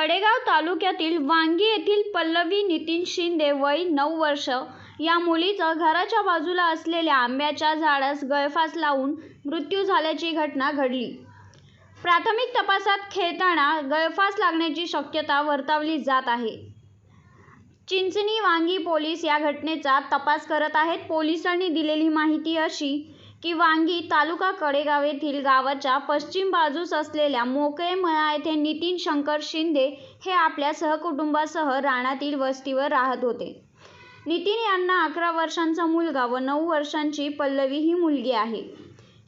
कडेगाव तालुक्यातील वांगी येथील पल्लवी नितीन शिंदे वय नऊ वर्ष. या मुलीचं घराच्या बाजूला असलेल्या आंब्याच्या झाडास गळफास लावून मृत्यू झाल्याची घटना घडली. प्राथमिक तपासात खेळताना गळफास लागण्याची शक्यता वर्तवली जात आहे. चिंचणी वांगी पोलीस या घटनेचा तपास करत आहेत. पोलिसांनी दिलेली माहिती अशी की वांगी तालुका कडेगाव येथील गावाच्या पश्चिम बाजूस असलेल्या मोकळे मळा येथे नितीन शंकर शिंदे हे आपल्या सहकुटुंबासह रानातील वस्तीवर राहत होते. नितीन यांना अकरा वर्षांचा मुलगा व नऊ वर्षांची पल्लवी ही मुलगी आहे.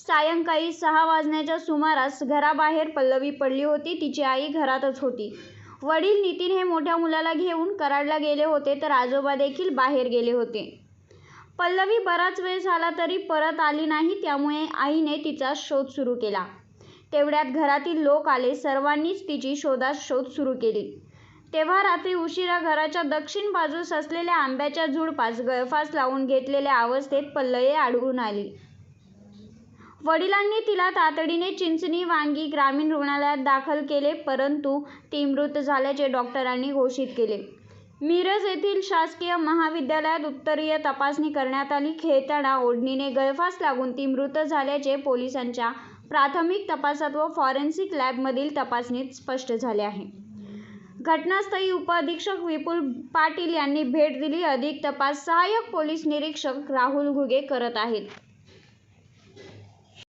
सायंकाळी सहा वाजण्याच्या सुमारास घराबाहेर पल्लवी पडली होती तिची आई घरातच होती. वडील नितीन हे मोठ्या मुलाला घेऊन कराडला गेले होते तर आजोबा देखील बाहेर गेले होते. पल्लवी बराच वेळ झाला तरी परत आली नाही त्यामुळे आईने तिचा शोध सुरू केला. तेवढ्यात घरातील लोक आले सर्वांनीच तिची शोधात शोध सुरू केली. तेव्हा रात्री उशिरा घराच्या दक्षिण बाजूस असलेल्या आंब्याच्या झुडपास गळफास लावून घेतलेल्या अवस्थेत पल्लवी आढळून आली. वडिलांनी तिला तातडीने चिंचणी वांगी ग्रामीण रुग्णालयात दाखल केले परंतु ती मृत झाल्याचे डॉक्टरांनी घोषित केले. मिरज येथील शासकीय महाविद्यालयात उत्तरीय तपासणी करण्यात आली. खेळताना ओढणीने गळफास लागून ती मृत झाल्याचे पोलिसांच्या प्राथमिक तपासात व फॉरेन्सिक लॅबमधील तपासणीत स्पष्ट झाले आहे. घटनास्थळी उपअधीक्षक विपुल पाटील यांनी भेट दिली. अधिक तपास सहाय्यक पोलीस निरीक्षक राहुल घुगे करत आहेत.